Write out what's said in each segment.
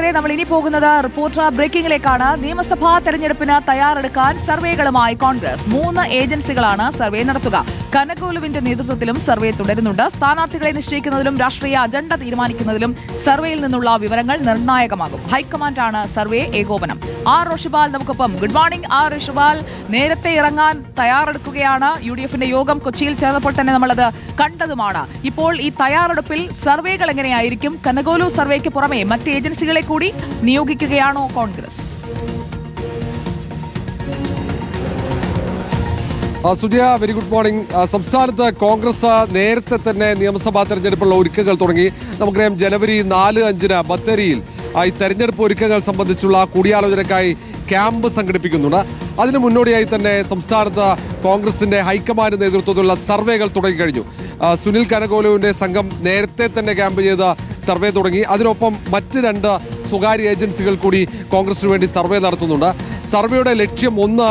പ്രേക്ഷകരെ നമ്മൾ ഇനി പോകുന്നത് റിപ്പോർട്ടർ ബ്രേക്കിംഗിലേക്കാണ്. നിയമസഭാ തെരഞ്ഞെടുപ്പിന് തയ്യാറെടുക്കാൻ സർവേകളുമായി കോൺഗ്രസ്. മൂന്ന് ഏജൻസികളാണ് സർവേ നടത്തുക. കനകോലുവിന്റെ നേതൃത്വത്തിലും സർവേ തുടരുന്നുണ്ട്. സ്ഥാനാർത്ഥികളെ നിശ്ചയിക്കുന്നതിലും രാഷ്ട്രീയ അജണ്ട തീരുമാനിക്കുന്നതിലും സർവേയിൽ നിന്നുള്ള വിവരങ്ങൾ നിർണായകമാകും. ഹൈക്കമാൻഡാണ് സർവേ ഏകോപനം. ആർ ഋഷിപാൽ നമുക്കൊപ്പം. Good morning R Roshipal. നേരത്തെ ഇറങ്ങാൻ തയ്യാറെടുക്കുകയാണ് യു ഡി എഫിന്റെ യോഗം. കൊച്ചിയിൽ ചേർന്നപ്പോൾ തന്നെ നമ്മളത് കണ്ടതുമാണ്. ഇപ്പോൾ ഈ തയ്യാറെടുപ്പിൽ സർവേകൾ എങ്ങനെയായിരിക്കും? കനകോലു സർവേക്ക് പുറമെ മറ്റ് ഏജൻസികളെ കൂടി നിയോഗിക്കുകയാണോ Congress? Sujaya very good morning സംസ്ഥാനത്ത് കോൺഗ്രസ് നേരത്തെ തന്നെ നിയമസഭാ തെരഞ്ഞെടുപ്പുള്ള ഒരുക്കങ്ങൾ തുടങ്ങി. നമുക്കറിയാം ജനുവരി നാല് അഞ്ചിന് ബത്തേരിയിൽ ഈ തെരഞ്ഞെടുപ്പ് ഒരുക്കങ്ങൾ സംബന്ധിച്ചുള്ള കൂടിയാലോചനയ്ക്കായി ക്യാമ്പ് സംഘടിപ്പിക്കുന്നുണ്ട്. അതിന് മുന്നോടിയായി തന്നെ സംസ്ഥാനത്ത് കോൺഗ്രസിന്റെ ഹൈക്കമാൻഡ് നേതൃത്വത്തിലുള്ള സർവേകൾ തുടങ്ങിക്കഴിഞ്ഞു കഴിഞ്ഞു. സുനിൽ കനകോലുവിന്റെ സംഘം നേരത്തെ തന്നെ ക്യാമ്പ് ചെയ്ത് സർവേ തുടങ്ങി. അതിനൊപ്പം മറ്റ് രണ്ട് സ്വകാര്യ ഏജൻസികൾ കൂടി കോൺഗ്രസിന് വേണ്ടി സർവേ നടത്തുന്നുണ്ട്. സർവേയുടെ ലക്ഷ്യം ഒന്ന്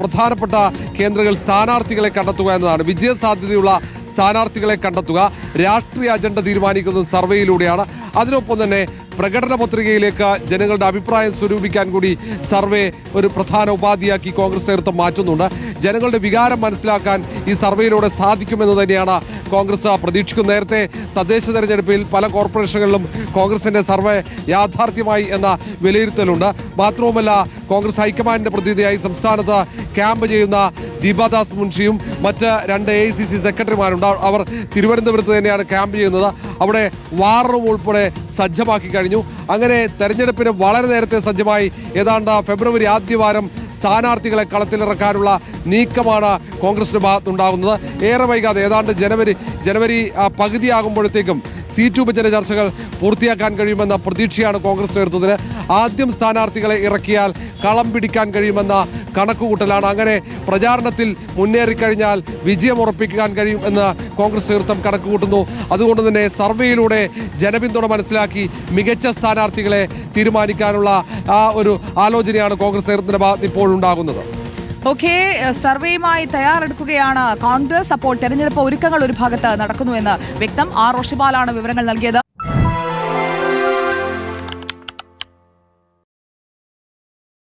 പ്രധാനപ്പെട്ട കേന്ദ്രങ്ങൾ സ്ഥാനാർത്ഥികളെ കണ്ടെത്തുക എന്നതാണ്. വിജയസാധ്യതയുള്ള സ്ഥാനാർത്ഥികളെ കണ്ടെത്തുക രാഷ്ട്രീയ അജണ്ട തീരുമാനിക്കുന്നത് സർവേയിലൂടെയാണ്. അതിനൊപ്പം തന്നെ പ്രകടന പത്രികയിലേക്ക് ജനങ്ങളുടെ അഭിപ്രായം സ്വരൂപിക്കാൻ കൂടി സർവേ ഒരു പ്രധാന ഉപാധിയാക്കി കോൺഗ്രസ് നേതൃത്വം മാറ്റുന്നുണ്ട്. ജനങ്ങളുടെ വികാരം മനസ്സിലാക്കാൻ ഈ സർവേയിലൂടെ സാധിക്കുമെന്ന് തന്നെയാണ് കോൺഗ്രസ് പ്രതീക്ഷിക്കുന്നത്. നേരത്തെ തദ്ദേശ തെരഞ്ഞെടുപ്പിൽ പല കോർപ്പറേഷനുകളിലും കോൺഗ്രസിന്റെ സർവേ യാഥാർത്ഥ്യമായി എന്ന വിലയിരുത്തലുണ്ട്. മാത്രവുമല്ല കോൺഗ്രസ് ഹൈക്കമാൻഡിന്റെ പ്രതിനിധിയായി സംസ്ഥാനത്ത് ക്യാമ്പ് ചെയ്യുന്ന ദീപാദാസ് മുൻഷിയും മറ്റ് രണ്ട് എ സെക്രട്ടറിമാരുണ്ട് അവർ തിരുവനന്തപുരത്ത് തന്നെയാണ് ക്യാമ്പ് ചെയ്യുന്നത്. അവിടെ വാർ റൂം ഉൾപ്പെടെ സജ്ജമാക്കി കഴിഞ്ഞു. അങ്ങനെ തെരഞ്ഞെടുപ്പിന് വളരെ നേരത്തെ സജ്ജമായി. ഏതാണ്ട് ഫെബ്രുവരി ആദ്യവാരം സ്ഥാനാർത്ഥികളെ കളത്തിലിറക്കാനുള്ള നീക്കമാണ് കോൺഗ്രസിന്റെ ഭാഗത്തുണ്ടാകുന്നത്. ഏറെ വൈകാതെ ഏതാണ്ട് ജനുവരി ജനുവരി പകുതിയാകുമ്പോഴത്തേക്കും സീറ്റ് വിഭജന ചർച്ചകൾ പൂർത്തിയാക്കാൻ കഴിയുമെന്ന പ്രതീക്ഷയാണ് കോൺഗ്രസ് നേതൃത്വത്തിന്. ആദ്യം സ്ഥാനാർത്ഥികളെ ഇറക്കിയാൽ കളം പിടിക്കാൻ കഴിയുമെന്ന കണക്കുകൂട്ടലാണ്. അങ്ങനെ പ്രചാരണത്തിൽ മുന്നേറിക്കഴിഞ്ഞാൽ വിജയം ഉറപ്പിക്കാൻ കഴിയും എന്ന് കോൺഗ്രസ് നേതൃത്വം കണക്കുകൂട്ടുന്നു. അതുകൊണ്ട് തന്നെ സർവേയിലൂടെ ജനപിന്തുണ മനസ്സിലാക്കി മികച്ച സ്ഥാനാർത്ഥികളെ തീരുമാനിക്കാനുള്ള ആ ഒരു ആലോചനയാണ് കോൺഗ്രസ് നേതൃത്വത്തിന്റെ ഭാഗത്ത് ഇപ്പോൾ ഉണ്ടാകുന്നത്. ഓക്കെ സർവേയുമായി തയ്യാറെടുക്കുകയാണ് കോൺഗ്രസ്. അപ്പോൾ തെരഞ്ഞെടുപ്പ് ഒരുക്കങ്ങൾ ഒരു ഭാഗത്ത് നടക്കുന്നുവെന്ന് വ്യക്തം ആർ റോഷിബാലാണ് വിവരങ്ങൾ നൽകിയത്.